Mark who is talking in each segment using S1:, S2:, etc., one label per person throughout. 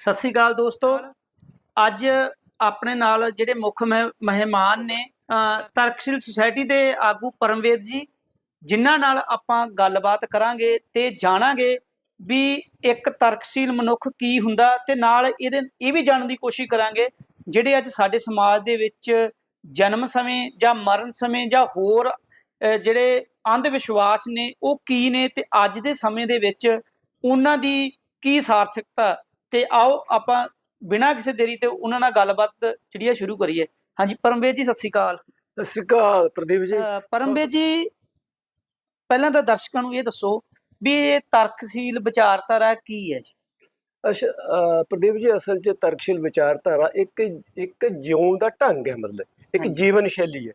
S1: ਸਤਿ ਸ੍ਰੀ ਅਕਾਲ ਦੋਸਤੋ। ਅੱਜ ਆਪਣੇ ਨਾਲ ਜਿਹੜੇ ਮੁੱਖ ਮਹਿ- ਮਹਿਮਾਨ ਨੇ ਤਰਕਸ਼ੀਲ ਸੁਸਾਇਟੀ ਦੇ ਆਗੂ ਪਰਮਵੇਦ ਜੀ ਜਿਨ੍ਹਾਂ ਨਾਲ ਆਪਾਂ ਗੱਲਬਾਤ ਕਰਾਂਗੇ ਤੇ ਜਾਣਾਂਗੇ ਵੀ ਇੱਕ ਤਰਕਸ਼ੀਲ ਮਨੁੱਖ ਕੀ ਹੁੰਦਾ ਤੇ ਨਾਲ ਇਹਦੇ ਇਹ ਵੀ ਜਾਣਨ ਦੀ ਕੋਸ਼ਿਸ਼ ਕਰਾਂਗੇ ਜਿਹੜੇ ਅੱਜ ਸਾਡੇ ਸਮਾਜ ਦੇ ਵਿੱਚ ਜਨਮ ਸਮੇਂ ਜਾਂ ਮਰਨ ਸਮੇਂ ਜਾਂ ਹੋਰ ਜਿਹੜੇ ਅੰਧ ਵਿਸ਼ਵਾਸ ਨੇ ਉਹ ਕੀ ਨੇ ਤੇ ਅੱਜ ਦੇ ਸਮੇਂ ਦੇ ਵਿੱਚ ਉਹਨਾਂ ਦੀ ਕੀ ਸਾਰਥਕਤਾ ਤੇ ਆਓ ਆਪਾਂ ਬਿਨਾਂ ਕਿਸੇ ਦੇਰੀ ਤੇ ਉਹਨਾਂ ਨਾਲ ਗੱਲਬਾਤ ਜਿਹੜੀ ਆ ਸ਼ੁਰੂ ਕਰੀਏ। ਹਾਂਜੀ ਪਰਮਵੇਦ ਜੀ ਸਤਿ ਸ੍ਰੀ ਅਕਾਲ।
S2: ਸਤਿ ਸ਼੍ਰੀ ਅਕਾਲ ਪ੍ਰਦੀਪ ਜੀ।
S1: ਪਰਮਵੇਦ ਜੀ ਪਹਿਲਾਂ ਤਾਂ ਦਰਸ਼ਕਾਂ ਨੂੰ ਇਹ ਦੱਸੋ ਵੀ ਇਹ ਤਰਕਸ਼ੀਲ ਵਿਚਾਰਧਾਰਾ ਕੀ ਹੈ ਜੀ?
S2: ਪ੍ਰਦੀਪ ਜੀ ਅਸਲ 'ਚ ਤਰਕਸ਼ੀਲ ਵਿਚਾਰਧਾਰਾ ਇੱਕ ਇੱਕ ਜਿਉਣ ਦਾ ਢੰਗ ਹੈ ਮਤਲਬ। ਇੱਕ। ਜੀਵਨ ਸ਼ੈਲੀ ਹੈ।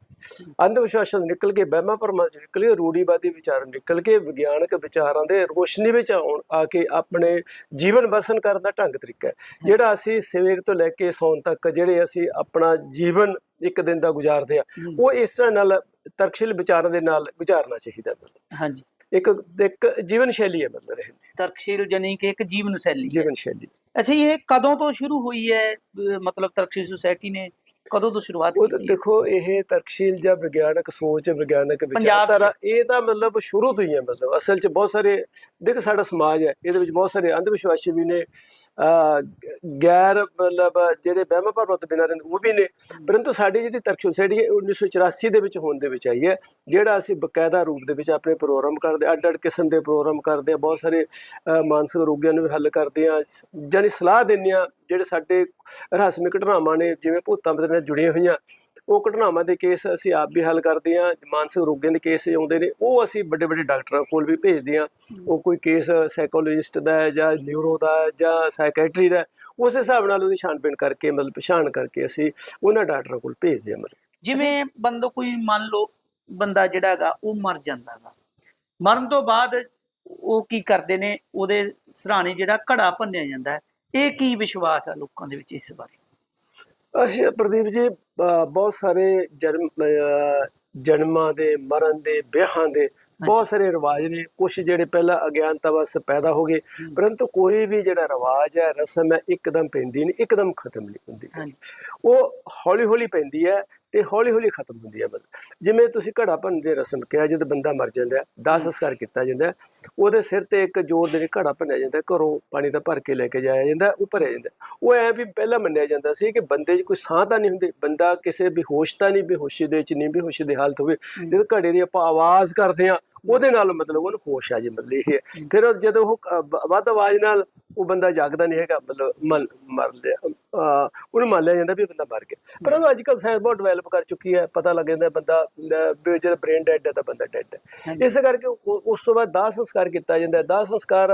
S2: ਅੰਧ ਵਿਸ਼ਵਾਸਾਂ ਤੋਂ ਨਿਕਲ ਕੇ ਵਹਿਮਾਂ ਭਰਮਾਂ ਤੋਂ ਨਿਕਲ ਕੇ ਰੂੜੀਵਾਦੀ ਵਿਚਾਰ ਨਿਕਲ ਕੇ ਵਿਗਿਆਨਕ ਵਿਚਾਰਾਂ ਦੇ ਰੋਸ਼ਨੀ ਵਿੱਚ ਆਉਣ ਆ ਕੇ ਆਪਣੇ ਜੀਵਨ ਬਸਨ ਕਰਨ ਦਾ ਢੰਗ ਤਰੀਕਾ ਹੈ। ਜਿਹੜਾ ਅਸੀਂ ਸਵੇਰ ਤੋਂ ਲੈ ਕੇ ਸੌਣ ਤੱਕ ਜਿਹੜੇ ਅਸੀਂ ਆਪਣਾ ਜੀਵਨ ਇੱਕ ਦਿਨ ਦਾ ਗੁਜ਼ਾਰਦੇ ਆ ਉਹ ਇਸ ਤਰ੍ਹਾਂ ਨਾਲ ਤਰਕਸ਼ੀਲ ਵਿਚਾਰਾਂ ਦੇ ਨਾਲ ਗੁਜ਼ਾਰਨਾ ਚਾਹੀਦਾ
S1: ਹਾਂਜੀ।
S2: ਇੱਕ ਇੱਕ ਜੀਵਨ ਸ਼ੈਲੀ ਹੈ ਮਤਲਬ ਰਹਿਣ ਦੀ
S1: ਤਰਕਸ਼ੀਲ ਜਨੀ ਕਿ ਇੱਕ ਜੀਵਨ ਸ਼ੈਲੀ।
S2: ਜੀਵਨ ਸ਼ੈਲੀ।
S1: ਅੱਛਾ ਇਹ ਕਦੋਂ ਤੋਂ ਸ਼ੁਰੂ ਹੋਈ ਹੈ? ਮਤਲਬ ਤਰਕਸ਼ੀਲ ਸੁਸਾਇਟੀ ਨੇ ਕਦੋਂ ਤੋਂ ਸ਼ੁਰੂਆਤ
S2: ਉਹ ਤਾਂ
S1: ਕੀਤੀ?
S2: ਦੇਖੋ ਇਹ ਤਰਕਸ਼ੀਲ ਜਾਂ ਵਿਗਿਆਨਕ ਸੋਚ ਵਿਗਿਆਨਕ। ਵਿਚਾਰਧਾਰਾ ਇਹ ਤਾਂ ਮਤਲਬ ਸ਼ੁਰੂ ਤੋਂ ਹੀ ਹੈ ਮਤਲਬ ਅਸਲ 'ਚ ਬਹੁਤ ਸਾਰੇ ਦੇਖ ਸਾਡਾ ਸਮਾਜ ਹੈ ਇਹਦੇ ਵਿੱਚ ਬਹੁਤ ਸਾਰੇ ਅੰਧ ਵਿਸ਼ਵਾਸੀ ਵੀ ਨੇ ਗੈਰ ਮਤਲਬ ਜਿਹੜੇ ਵਹਿਮ ਭਰਮਾਂ ਤੋਂ ਬਿਨਾਂ ਰਹਿੰਦੇ ਉਹ ਵੀ ਨੇ ਪਰੰਤੂ ਸਾਡੀ ਜਿਹੜੀ ਤਰਕ ਸੋਸਾਇਟੀ ਹੈ 1984 ਦੇ ਵਿੱਚ ਹੋਣ ਦੇ ਵਿੱਚ ਆਈ ਹੈ ਜਿਹੜਾ ਅਸੀਂ ਬਕਾਇਦਾ ਰੂਪ ਦੇ ਵਿੱਚ ਆਪਣੇ ਪ੍ਰੋਗਰਾਮ ਕਰਦੇ ਅੱਡ ਅੱਡ ਕਿਸਮ ਦੇ ਪ੍ਰੋਗਰਾਮ ਕਰਦੇ ਆ ਬਹੁਤ ਸਾਰੇ ਮਾਨਸਿਕ ਰੋਗੀਆਂ ਨੂੰ ਵੀ ਹੱਲ ਕਰਦੇ ਆ ਜਾਨੀ ਸਲਾਹ ਦਿੰਦੇ ਆ ਜਿਹੜੇ ਸਾਡੇ ਰਹੱਸਮਈ ਘਟਨਾਵਾਂ ਨੇ ਜਿਵੇਂ ਭੂਤਾਂ ਦੇ ਨਾਲ ਜੁੜੀਆਂ ਹੋਈਆਂ ਉਹ ਘਟਨਾਵਾਂ ਦੇ ਕੇਸ ਅਸੀਂ ਆਪ ਵੀ ਹੱਲ ਕਰਦੇ ਆ ਮਾਨਸਿਕ ਰੋਗੀਆਂ ਦੇ ਕੇਸ ਆਉਂਦੇ ਨੇ ਉਹ ਅਸੀਂ ਵੱਡੇ ਵੱਡੇ ਡਾਕਟਰਾਂ ਕੋਲ ਵੀ ਭੇਜਦੇ ਆ ਉਹ ਕੋਈ ਕੇਸ ਸਾਈਕੋਲੋਜਿਸਟ ਦਾ ਹੈ ਜਾਂ ਨਿਊਰੋ ਦਾ ਹੈ ਜਾਂ ਸਾਈਕੈਟਰੀ ਦਾ ਉਸ ਹਿਸਾਬ ਨਾਲ ਉਹਦੀ ਛਾਣਬੀਣ ਕਰਕੇ ਮਤਲਬ ਪਛਾਣ ਕਰਕੇ ਅਸੀਂ ਉਹਨਾਂ ਡਾਕਟਰਾਂ ਕੋਲ ਭੇਜਦੇ ਆ ਮਤਲਬ।
S1: ਜਿਵੇਂ ਬੰਦਾ ਕੋਈ ਮੰਨ ਲਓ ਬੰਦਾ ਜਿਹੜਾ ਹੈਗਾ ਉਹ ਮਰ ਜਾਂਦਾ ਹੈਗਾ। ਮਰਨ ਤੋਂ ਬਾਅਦ ਉਹ ਕੀ ਕਰਦੇ ਨੇ ਉਹਦੇ ਸਰਾਣੇ ਜਿਹੜਾ ਘੜਾ ਭੰਨਿਆ ਜਾਂਦਾ ਹੈ ਇਹ ਕੀ ਵਿਸ਼ਵਾਸ ਹੈ ਲੋਕਾਂ ਦੇ ਵਿੱਚ ਇਸ ਬਾਰੇ?
S2: ਅੱਛਾ ਪ੍ਰਦੀਪ ਜੀ ਬਹੁਤ ਸਾਰੇ ਜਨਮ ਜਨਮਾਂ ਦੇ ਮਰਨ ਦੇ ਵਿਆਹਾਂ ਦੇ ਬਹੁਤ ਸਾਰੇ ਰਿਵਾਜ ਨੇ। ਕੁਝ ਜਿਹੜੇ ਪਹਿਲਾਂ ਅਗਿਆਨਤਾ ਵਸ ਪੈਦਾ ਹੋ ਗਏ ਪਰੰਤੂ ਕੋਈ ਵੀ ਜਿਹੜਾ ਰਿਵਾਜ ਹੈ ਰਸਮ ਹੈ ਇੱਕਦਮ ਪੈਂਦੀ ਨਹੀਂ ਇੱਕਦਮ ਖਤਮ ਨਹੀਂ ਹੁੰਦੀ ਉਹ ਹੌਲੀ ਹੌਲੀ ਪੈਂਦੀ ਹੈ। ਤੇ ਹੌਲੀ ਹੌਲੀ ਖਤਮ ਹੁੰਦੀ ਹੈ ਜਿਵੇਂ ਤੁਸੀਂ ਘੜਾ ਭੰਨ ਦੇ ਰਸਮ ਕਿਹਾ ਜਦੋਂ ਬੰਦਾ ਮਰ ਜਾਂਦਾ ਹੈ। ਦਾਹ ਸੰਸਕਾਰ ਕੀਤਾ ਜਾਂਦਾ ਉਹਦੇ ਸਿਰ ਤੇ ਇੱਕ ਜੋਰ ਦੇ ਘੜਾ ਭੰਨਿਆ ਜਾਂਦਾ ਘਰੋਂ ਪਾਣੀ ਦਾ ਭਰ ਕੇ ਲੈ ਕੇ ਜਾਇਆ ਜਾਂਦਾ ਉਹ ਭਰਿਆ ਜਾਂਦਾ। ਉਹ ਐ ਵੀ ਪਹਿਲਾਂ ਮੰਨਿਆ ਜਾਂਦਾ ਸੀ ਕਿ ਬੰਦੇ 'ਚ ਕੋਈ ਸਾਹ ਤਾਂ ਨਹੀਂ ਹੁੰਦੀ ਬੰਦਾ ਕਿਸੇ ਬੇਹੋਸ਼ ਤਾਂ ਨਹੀਂ ਬੇਹੋਸ਼ੀ ਦੇ ਵਿੱਚ ਨਹੀਂ ਬੇਹੋਸ਼ੀ ਦੀ ਹਾਲਤ ਹੋਵੇ। ਜਦੋਂ ਘੜੇ ਦੀ ਆਪਾਂ ਆਵਾਜ਼ ਕਰਦੇ ਆ ਉਹਦੇ ਨਾਲ ਮਤਲਬ ਉਹਨੂੰ ਹੋਸ਼ ਆ ਜੇ ਮਤਲਬ ਇਹ ਫਿਰ ਜਦੋਂ ਉਹ ਵੱਧ ਆਵਾਜ਼ ਨਾਲ ਉਹ ਬੰਦਾ ਜਾਗਦਾ ਨਹੀਂ ਹੈਗਾ ਮਤਲਬ ਮਰ ਲਿਆ। ਉਹਨੂੰ ਮੰਨ ਲਿਆ ਜਾਂਦਾ ਵੀ ਬੰਦਾ ਮਰ ਗਿਆ। ਪਰ ਉਹ ਅੱਜ ਕੱਲ੍ਹ ਸਾਇੰਸ ਬਹੁਤ ਡਿਵੈਲਪ ਕਰ ਚੁੱਕੀ ਹੈ ਪਤਾ ਲੱਗ ਜਾਂਦਾ ਬੰਦਾ ਜਿਹੜਾ ਬ੍ਰੇਨ ਡੈਡ ਹੈ ਤਾਂ ਬੰਦਾ ਡੈਡ ਹੈ। ਇਸੇ ਕਰਕੇ ਉਸ ਤੋਂ ਬਾਅਦ ਦਾਹ ਸੰਸਕਾਰ ਕੀਤਾ ਜਾਂਦਾ ਹੈ। ਦਾਹ ਸੰਸਕਾਰ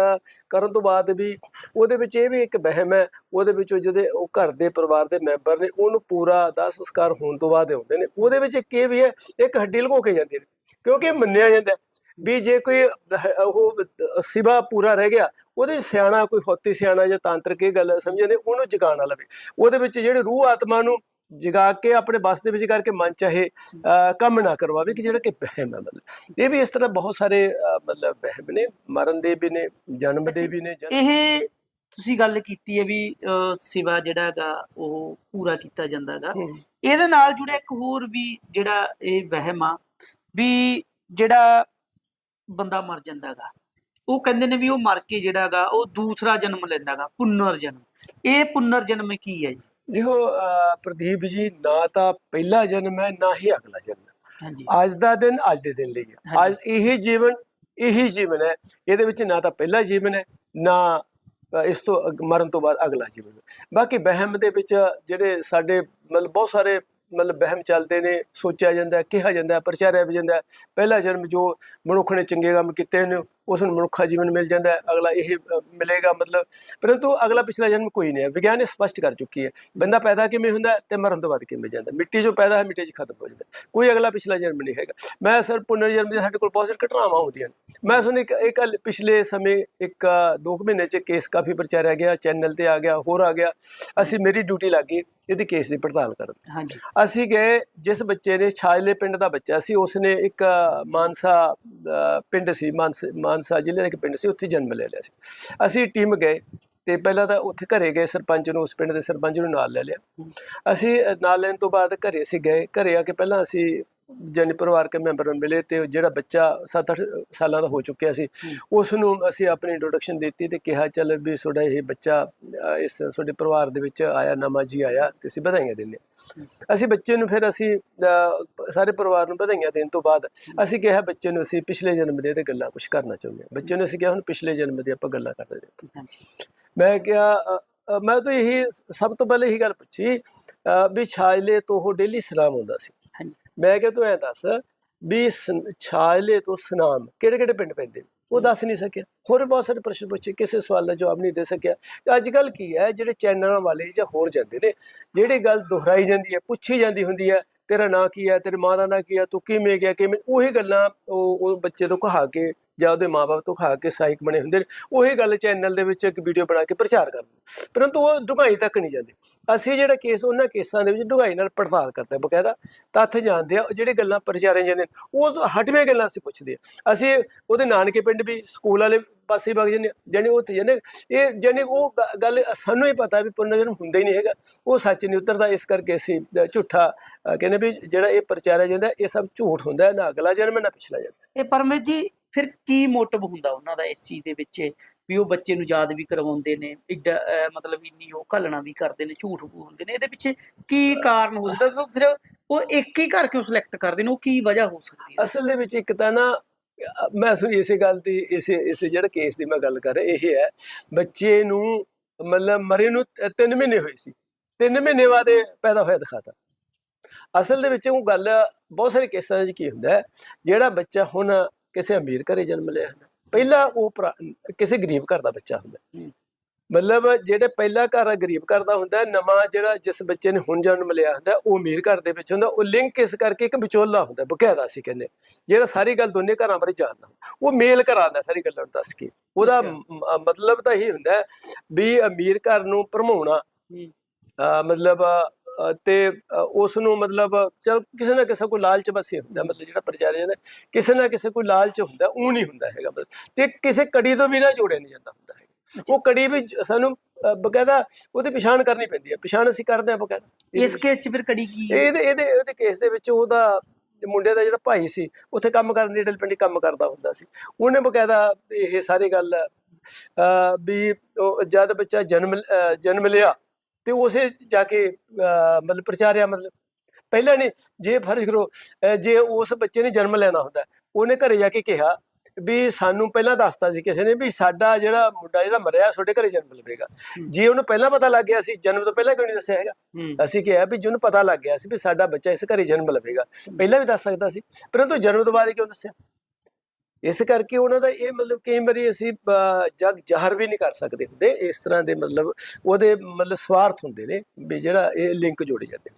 S2: ਕਰਨ ਤੋਂ ਬਾਅਦ ਵੀ ਉਹਦੇ ਵਿੱਚ ਇਹ ਵੀ ਇੱਕ ਵਹਿਮ ਹੈ ਉਹਦੇ ਵਿੱਚ ਜਿਹਦੇ ਉਹ ਘਰ ਦੇ ਪਰਿਵਾਰ ਦੇ ਮੈਂਬਰ ਨੇ ਉਹਨੂੰ ਪੂਰਾ ਦਾਹ ਸੰਸਕਾਰ ਹੋਣ ਤੋਂ ਬਾਅਦ ਆਉਂਦੇ ਨੇ। ਉਹਦੇ ਵਿੱਚ ਇੱਕ ਇਹ ਵੀ ਹੈ ਇੱਕ ਹੱਡੀ ਲਗੋ ਕੇ ਜਾਂਦੀ ਨੇ ਕਿਉਂਕਿ ਮੰਨਿਆ ਜਾਂਦਾ ਹੈ। ਵੀ ਜੇ ਕੋਈ ਉਹ ਸਿਵਾ ਪੂਰਾ ਰਹਿ ਗਿਆ ਉਹਦੇ 'ਚ ਸਿਆਣਾ ਕੋਈ ਹੋਤੀ ਸਿਆਣਾ ਜਾਂ ਤਾਂਤਰਿਕ ਇਹ ਗੱਲ ਸਮਝਦੇ ਉਹਨੂੰ ਜਗਾਉਣਾ ਲਵੇ। ਉਹਦੇ ਵਿੱਚ ਜਿਹੜੇ ਰੂਹ ਆਤਮਾ ਨੂੰ ਜਗਾ ਕੇ ਆਪਣੇ ਬਸ ਦੇ ਵਿੱਚ ਕਰਕੇ ਮਨ ਚਾਹੇ ਕੰਮ ਨਾ ਕਰਵਾਵੇ ਕਿ ਜਿਹੜਾ ਕਿ ਵਹਿਮ ਹੈ ਮਤਲਬ। ਇਹ ਵੀ ਇਸ ਤਰ੍ਹਾਂ ਬਹੁਤ ਸਾਰੇ ਮਤਲਬ ਵਹਿਮ ਨੇ ਮਰਨ ਦੇ ਵੀ ਨੇ ਜਨਮ ਦੇ ਵੀ ਨੇ
S1: ਇਹ ਤੁਸੀਂ ਗੱਲ ਕੀਤੀ ਹੈ ਵੀ ਸਿਵਾ ਜਿਹੜਾ ਹੈਗਾ ਉਹ ਪੂਰਾ ਕੀਤਾ ਜਾਂਦਾ ਹੈਗਾ। ਇਹਦੇ ਨਾਲ ਜੁੜਿਆ ਇੱਕ ਹੋਰ ਵੀ ਜਿਹੜਾ ਇਹ ਵਹਿਮ ਆ ਵੀ ਜਿਹੜਾ ਬੰਦਾ ਮਰ ਜਾਂਦਾ ਹੈਗਾ। ਉਹ ਕਹਿੰਦੇ ਨੇ ਵੀ ਉਹ ਮਰ ਕੇ ਜਿਹੜਾ ਹੈਗਾ ਉਹ ਦੂਸਰਾ ਜਨਮ ਲੈਂਦਾ ਹੈਗਾ ਪੁਨਰ ਜਨਮ। ਇਹ ਪੁਨਰ ਜਨਮ ਕੀ ਹੈ ਜੀ?
S2: ਦੇਖੋ ਪ੍ਰਦੀਪ ਜੀ ਨਾ ਤਾਂ ਪਹਿਲਾ ਜਨਮ ਹੈ ਨਾ ਹੀ ਅਗਲਾ ਜਨਮ। ਅੱਜ ਦਾ ਦਿਨ ਅੱਜ ਦੇ ਦਿਨ ਲਈ ਹੈ। ਅੱਜ ਇਹੀ ਜੀਵਨ ਇਹੀ ਜੀਵਨ ਹੈ। ਇਹਦੇ ਵਿੱਚ ਨਾ ਤਾਂ ਪਹਿਲਾ ਜੀਵਨ ਹੈ ਨਾ ਇਸ ਤੋਂ ਮਰਨ ਤੋਂ ਬਾਅਦ ਅਗਲਾ ਜੀਵਨ ਬਾਕੀ ਵਹਿਮ ਦੇ ਵਿੱਚ ਜਿਹੜੇ ਸਾਡੇ ਮਤਲਬ ਬਹੁਤ ਸਾਰੇ ਮਤਲਬ ਵਹਿਮ ਚੱਲਦੇ ਨੇ ਸੋਚਿਆ ਜਾਂਦਾ ਕਿਹਾ ਜਾਂਦਾ ਪ੍ਰਚਾਰਿਆ ਵੀ ਜਾਂਦਾ ਪਹਿਲਾ ਜਨਮ ਜੋ ਮਨੁੱਖ ਨੇ ਚੰਗੇ ਕੰਮ ਕੀਤੇ ਨੇ ਉਸ ਨੂੰ ਮਨੁੱਖਾ ਜੀਵਨ ਮਿਲ ਜਾਂਦਾ ਅਗਲਾ ਇਹ ਮਿਲੇਗਾ ਮਤਲਬ ਪਰੰਤੂ ਅਗਲਾ ਪਿਛਲਾ ਜਨਮ ਕੋਈ ਨਹੀਂ ਹੈ। ਵਿਗਿਆਨ ਇਹ ਸਪਸ਼ਟ ਕਰ ਚੁੱਕੀ ਹੈ ਬੰਦਾ ਪੈਦਾ ਕਿਵੇਂ ਹੁੰਦਾ ਹੈ ਤੇ ਮਰਨ ਤੋਂ ਬਾਅਦ ਕਿਵੇਂ ਜਾਂਦਾ ਮਿੱਟੀ ਜੋ ਪੈਦਾ ਹੈ ਮਿੱਟੀ 'ਚ ਖਤਮ ਹੋ ਜਾਂਦਾ ਕੋਈ ਅਗਲਾ ਪਿਛਲਾ ਜਨਮ ਨਹੀਂ ਹੈਗਾ। ਮੈਂ ਸਰ ਪੁਨਰ ਜਨਮ ਦੇ ਸਾਡੇ ਕੋਲ ਬਹੁਤ ਸਾਰੀਆਂ ਘਟਨਾਵਾਂ ਹੁੰਦੀਆਂ ਨੇ। ਮੈਂ ਸੁਣ ਇੱਕ ਇੱਕ ਪਿਛਲੇ ਸਮੇਂ ਇੱਕ ਅ, ਦੋ ਕੁ ਮਹੀਨੇ 'ਚ ਕੇਸ ਕਾਫੀ ਪ੍ਰਚਾਰਿਆ ਗਿਆ ਚੈਨਲ ਤੇ ਆ ਗਿਆ ਹੋਰ ਆ ਗਿਆ। ਅਸੀਂ ਮੇਰੀ ਡਿਊਟੀ ਲੱਗ ਗਈ। ਇਹਦੀ ਕੇਸ ਦੀ ਪੜਤਾਲ ਕਰਨ।
S1: ਹਾਂਜੀ।
S2: ਅਸੀਂ ਗਏ ਜਿਸ ਬੱਚੇ ਨੇ ਛਾਜਲੇ ਪਿੰਡ ਦਾ ਬੱਚਾ ਸੀ ਉਸਨੇ ਇੱਕ ਮਾਨਸਾ ਪਿੰਡ ਸੀ ਮਾਨਸ- ਜ਼ਿਲ੍ਹੇ ਦਾ ਇੱਕ ਪਿੰਡ ਸੀ ਉੱਥੇ ਜਨਮ ਲੈ ਲਿਆ ਸੀ। ਅਸੀਂ ਟੀਮ ਗਏ ਤੇ ਪਹਿਲਾਂ ਤਾਂ ਉੱਥੇ ਘਰੇ ਗਏ ਸਰਪੰਚ ਨੂੰ ਉਸ ਪਿੰਡ ਦੇ ਸਰਪੰਚ ਨੂੰ ਨਾਲ ਲੈ ਲਿਆ। ਅਸੀਂ ਨਾਲ ਲੈਣ ਤੋਂ ਬਾਅਦ ਘਰੇ ਅਸੀਂ ਗਏ ਘਰੇ ਆ ਕੇ ਪਹਿਲਾਂ ਅਸੀਂ ਜਨ ਪਰਿਵਾਰਕ ਮੈਂਬਰ ਨੂੰ ਮਿਲੇ ਤੇ ਜਿਹੜਾ ਬੱਚਾ 7-8 ਸਾਲਾਂ ਦਾ ਹੋ ਚੁੱਕਿਆ ਸੀ ਉਸ ਨੂੰ ਅਸੀਂ ਆਪਣੀ ਇੰਟਰੋਡਕਸ਼ਨ ਦਿੱਤੀ ਤੇ ਕਿਹਾ ਚੱਲ ਵੀ ਤੁਹਾਡਾ ਇਹ ਬੱਚਾ ਇਸ ਤੁਹਾਡੇ ਪਰਿਵਾਰ ਦੇ ਵਿੱਚ ਆਇਆ ਨਵਾਂ ਜੀ ਆਇਆ ਤੇ ਅਸੀਂ ਵਧਾਈਆਂ ਦਿੰਦੇ ਹਾਂ। ਅਸੀਂ ਬੱਚੇ ਨੂੰ ਫਿਰ ਅਸੀਂ ਸਾਰੇ ਪਰਿਵਾਰ ਨੂੰ ਵਧਾਈਆਂ ਦੇਣ ਤੋਂ ਬਾਅਦ ਅਸੀਂ ਕਿਹਾ ਬੱਚੇ ਨੂੰ ਅਸੀਂ ਪਿਛਲੇ ਜਨਮ ਦੇ ਤੇ ਗੱਲਾਂ ਕੁਝ ਕਰਨਾ ਚਾਹੁੰਦੇ ਹਾਂ। ਬੱਚੇ ਨੂੰ ਅਸੀਂ ਕਿਹਾ ਹੁਣ ਪਿਛਲੇ ਜਨਮ ਦੀ ਆਪਾਂ ਗੱਲਾਂ ਕਰਦੇ ਹਾਂ। ਮੈਂ ਕਿਹਾ ਮੈਂ ਤਾਂ ਇਹੀ ਸਭ ਤੋਂ ਪਹਿਲੇ ਇਹੀ ਗੱਲ ਪੁੱਛੀ ਵੀ ਛਾਜਲੇ ਤੋਂ ਉਹ ਡੇਲੀ ਸਲਾਮ ਹੁੰਦਾ ਸੀ। ਮੈਂ ਕਿਹਾ ਤੂੰ ਐ ਦੱਸ ਵੀ ਛਾਜਲੇ ਤੋਂ ਸਨਾਮ ਕਿਹੜੇ ਕਿਹੜੇ ਪਿੰਡ ਪੈਂਦੇ ਨੇ? ਉਹ ਦੱਸ ਨਹੀਂ ਸਕਿਆ। ਹੋਰ ਬਹੁਤ ਸਾਰੇ ਪ੍ਰਸ਼ਨ ਪੁੱਛੇ ਕਿਸੇ ਸਵਾਲ ਦਾ ਜਵਾਬ ਨਹੀਂ ਦੇ ਸਕਿਆ। ਅੱਜ ਕੱਲ ਕੀ ਹੈ ਜਿਹੜੇ ਚੈਨਲਾਂ ਵਾਲੇ ਜਾਂ ਹੋਰ ਜਾਂਦੇ ਨੇ ਜਿਹੜੀ ਗੱਲ ਦੁਹਰਾਈ ਜਾਂਦੀ ਹੈ ਪੁੱਛੀ ਜਾਂਦੀ ਹੁੰਦੀ ਹੈ ਤੇਰਾ ਨਾਂ ਕੀ ਹੈ ਤੇਰੀ ਮਾਂ ਦਾ ਨਾਂ ਕੀ ਹੈ ਤੂੰ ਕਿਵੇਂ ਗਿਆ ਕਿਵੇਂ ਉਹੀ ਗੱਲਾਂ ਉਹ ਬੱਚੇ ਤੋਂ ਕਹਾ ਕੇ ਜਾਂ ਉਹਦੇ ਮਾਪੇ ਤੋਂ ਕਹਾ ਕੇ ਸਹਾਇਕ ਬਣੇ ਹੁੰਦੇ ਨੇ, ਉਹੀ ਗੱਲ ਚੈਨਲ ਦੇ ਵਿੱਚ ਇੱਕ ਵੀਡੀਓ ਬਣਾ ਕੇ ਪ੍ਰਚਾਰ ਕਰਦੇ ਪਰੰਤੂ ਉਹ ਡੁਗਾਈ ਤੱਕ ਨਹੀਂ ਜਾਂਦੇ। ਅਸੀਂ ਜਿਹੜਾ ਕੇਸ ਉਹਨਾਂ ਕੇਸਾਂ ਦੇ ਵਿੱਚ ਡੁਗਾਈ ਨਾਲ ਪੜਤਾਲ ਕਰਦੇ ਹਾਂ, ਬਕਾਇਦਾ ਤੱਥ ਜਾਣਦੇ ਆ ਉਹ ਜਿਹੜੇ ਗੱਲਾਂ ਪ੍ਰਚਾਰੇ ਜਾਂਦੇ ਨੇ, ਉਹ ਹਟਵੇਂ ਗੱਲਾਂ ਅਸੀਂ ਪੁੱਛਦੇ ਆ ਅਸੀਂ ਉਹਦੇ ਨਾਨਕੇ ਪਿੰਡ ਵੀ ਸਕੂਲ ਵਾਲੇ ਪਾਸੇ ਵਗ ਜਾਂਦੇ ਹਾਂ। ਜਾਣੀ ਉਹ ਤੇ ਜਾਂਦੇ ਇਹ ਜਾਣੀ ਉਹ ਗ- ਗੱਲ ਸਾਨੂੰ ਹੀ ਪਤਾ ਵੀ ਪੁਨਰ ਜਨਮ ਹੁੰਦਾ ਹੀ ਨਹੀਂ ਹੈਗਾ। ਉਹ ਸੱਚ ਨਹੀਂ ਉਤਰਦਾ, ਇਸ ਕਰਕੇ ਅਸੀਂ ਝੂਠਾ ਕਹਿੰਦੇ ਵੀ ਜਿਹੜਾ ਇਹ ਪ੍ਰਚਾਰਿਆ ਜਾਂਦਾ, ਇਹ ਸਭ ਝੂਠ ਹੁੰਦਾ ਹੈ ਨਾ ਅਗਲਾ ਜਨਮ, ਨਾ ਪਿਛਲਾ ਜਨਮ।
S1: ਇਹ ਪਰਮੇਸ਼ ਜੀ ਫਿਰ ਕੀ ਮੋਟਿਵ ਹੁੰਦਾ ਉਹਨਾਂ ਦਾ ਇਸ ਚੀਜ਼ ਦੇ ਵਿੱਚ? ਵੀ ਉਹ ਬੱਚੇ ਨੂੰ ਯਾਦ ਵੀ ਕਰਵਾਉਂਦੇ ਨੇ ਇੱਡਾ ਮਤਲਬ ਇੰਨੀ ਉਹ ਘੱਲਣਾ ਵੀ ਕਰਦੇ ਨੇ ਝੂਠ ਬੋਲਦੇ ਨੇ ਇਹਦੇ ਪਿੱਛੇ ਕੀ ਕਾਰਨ ਹੋ ਸਕਦਾ? ਫਿਰ ਉਹ ਇੱਕ ਹੀ ਘਰ ਕਿਉਂ ਸਿਲੈਕਟ ਕਰਦੇ ਨੇ? ਉਹ ਕੀ ਵਜ੍ਹਾ ਹੋ ਸਕਦੀ ਹੈ?
S2: ਅਸਲ ਦੇ ਵਿੱਚ ਇੱਕ ਤਾਂ ਨਾ ਮੈਂ ਸੁਣੀ ਇਸੇ ਗੱਲ ਦੀ ਇਸੇ ਇਸੇ ਜਿਹੜਾ ਕੇਸ ਦੀ ਮੈਂ ਗੱਲ ਕਰ ਰਿਹਾ ਇਹ ਹੈ ਬੱਚੇ ਨੂੰ ਮਤਲਬ ਮਰੇ ਨੂੰ 3 ਮਹੀਨੇ ਹੋਏ ਸੀ। 3 ਮਹੀਨੇ ਬਾਅਦ ਇਹ ਪੈਦਾ ਹੋਇਆ ਦਿਖਾਤਾ। ਅਸਲ ਦੇ ਵਿੱਚ ਉਹ ਗੱਲ ਬਹੁਤ ਸਾਰੇ ਕੇਸਾਂ ਵਿੱਚ ਕੀ ਹੁੰਦਾ ਹੈ ਜਿਹੜਾ ਬੱਚਾ ਹੁਣ ਕਿਸੇ ਅਮੀਰ ਘਰੇ ਜਨਮ ਲਿਆ ਹੁੰਦਾ। ਪਹਿਲਾਂ ਉਹ ਕਿਸੇ ਗਰੀਬ ਘਰ ਦਾ ਬੱਚਾ ਹੁੰਦਾ। ਮਤਲਬ ਜਿਹੜੇ ਪਹਿਲਾ ਘਰ ਗਰੀਬ ਘਰ ਦਾ ਹੁੰਦਾ ਨਵਾਂ ਜਿਹੜਾ ਜਿਸ ਬੱਚੇ ਨੇ ਹੁਣ ਜਨਮ ਲਿਆ ਹੁੰਦਾ ਉਹ ਅਮੀਰ ਘਰ ਦੇ ਵਿੱਚ ਹੁੰਦਾ। ਉਹ ਲਿੰਕ ਇਸ ਕਰਕੇ ਇੱਕ ਵਿਚੋਲਾ ਹੁੰਦਾ ਬਕਾਇਦਾ ਸੀ ਕਹਿੰਦੇ। ਜਿਹੜਾ ਸਾਰੀ ਗੱਲ ਦੋਨੇ ਘਰਾਂ ਬਾਰੇ ਜਾਣਦਾ ਉਹ ਮੇਲ ਕਰਾਉਂਦਾ ਸਾਰੀ ਗੱਲਾਂ ਨੂੰ ਦੱਸ ਕੇ। ਉਹਦਾ ਮਤਲਬ ਤਾਂ ਇਹ ਹੁੰਦਾ ਵੀ ਅਮੀਰ ਘਰ ਨੂੰ ਭਰਮਾਉਣਾ ਮਤਲਬ ਤੇ ਉਸ ਨੂੰ ਮਤਲਬ ਚਲ ਕਿਸੇ ਨਾ ਕਿਸੇ ਕੋਈ ਲਾਲਚ ਬਸ ਹੁੰਦਾ ਮਤਲਬ ਜਿਹੜਾ ਪ੍ਰਚਾਰਿਆ ਜਾਂਦਾ ਕਿਸੇ ਨਾ ਕਿਸੇ ਕੋਈ ਲਾਲਚ ਹੁੰਦਾ ਉਹ ਨਹੀਂ ਹੁੰਦਾ ਹੈਗਾ ਮਤਲਬ ਤੇ ਕਿਸੇ ਕੜੀ ਤੋਂ ਵੀ ਨਾ ਜੋੜਿਆ ਨਹੀਂ ਜਾਂਦਾ ਹੁੰਦਾ ਹੈਗਾ। ਉਹ ਕੜੀ ਵੀ ਸਾਨੂੰ ਬਕਾਇਦਾ ਉਹਦੀ ਪਛਾਣ ਕਰਨੀ ਪੈਂਦੀ ਹੈ ਪਛਾਣ ਅਸੀਂ ਕਰਦੇ ਹਾਂ ਬਕਾਇਦਾ।
S1: ਇਸ ਕੇਸ 'ਚ ਫਿਰ ਕੜੀ ਕੀ ਹੈ?
S2: ਇਹਦੇ ਇਹਦੇ ਇਹਦੇ ਕੇਸ ਦੇ ਵਿੱਚ ਉਹਦਾ ਮੁੰਡੇ ਦਾ ਜਿਹੜਾ ਭਾਈ ਸੀ ਉੱਥੇ ਕੰਮ ਕਰਨ ਨੀਡਲ ਪਿੰਡੀ ਕੰਮ ਕਰਦਾ ਹੁੰਦਾ ਸੀ। ਉਹਨੇ ਬਕਾਇਦਾ ਇਹ ਸਾਰੀ ਗੱਲ ਵੀ ਜਦ ਬੱਚਾ ਜਨਮ ਜਨਮ ਲਿਆ ਤੇ ਉਸੇ ਜਾ ਕੇ ਮਤਲਬ ਪ੍ਰਚਾਰਿਆ ਮਤਲਬ ਪਹਿਲਾਂ ਨਹੀਂ ਜੇ ਫਰਜ਼ ਕਰੋ ਜੇ ਉਸ ਬੱਚੇ ਨੇ ਜਨਮ ਲੈਣਾ ਹੁੰਦਾ ਉਹਨੇ ਘਰੇ ਜਾ ਕੇ ਕਿਹਾ ਵੀ ਸਾਨੂੰ ਪਹਿਲਾਂ ਦੱਸਤਾ ਸੀ ਕਿਸੇ ਨੇ ਵੀ ਸਾਡਾ ਜਿਹੜਾ ਮੁੰਡਾ ਜਿਹੜਾ ਮਰਿਆ ਤੁਹਾਡੇ ਘਰੇ ਜਨਮ ਲਵੇਗਾ। ਜੇ ਉਹਨੂੰ ਪਹਿਲਾਂ ਪਤਾ ਲੱਗ ਗਿਆ ਸੀ ਜਨਮ ਤੋਂ ਪਹਿਲਾਂ ਕਿਉਂ ਨਹੀਂ ਦੱਸਿਆ ਹੈਗਾ। ਅਸੀਂ ਕਿਹਾ ਵੀ ਜਿਹਨੂੰ ਪਤਾ ਲੱਗ ਗਿਆ ਸੀ ਵੀ ਸਾਡਾ ਬੱਚਾ ਇਸ ਘਰੇ ਜਨਮ ਲਵੇਗਾ ਪਹਿਲਾਂ ਵੀ ਦੱਸ ਸਕਦਾ ਸੀ ਪਰੰਤੂ ਜਨਮ ਤੋਂ ਬਾਅਦ ਕਿਉਂ ਦੱਸਿਆ? ਇਸ ਕਰਕੇ ਉਹਨਾਂ ਦਾ ਇਹ ਮਤਲਬ ਕਈ ਵਾਰੀ ਅਸੀਂ ਅਹ, ਜਗ ਜ਼ਾਹਰ ਵੀ ਨਹੀਂ ਕਰ ਸਕਦੇ ਹੁੰਦੇ। ਇਸ ਤਰ੍ਹਾਂ ਦੇ ਮਤਲਬ ਉਹਦੇ ਮਤਲਬ ਸਵਾਰਥ ਹੁੰਦੇ ਨੇ ਵੀ ਜਿਹੜਾ ਇਹ ਲਿੰਕ ਜੋੜੇ ਜਾਂਦੇ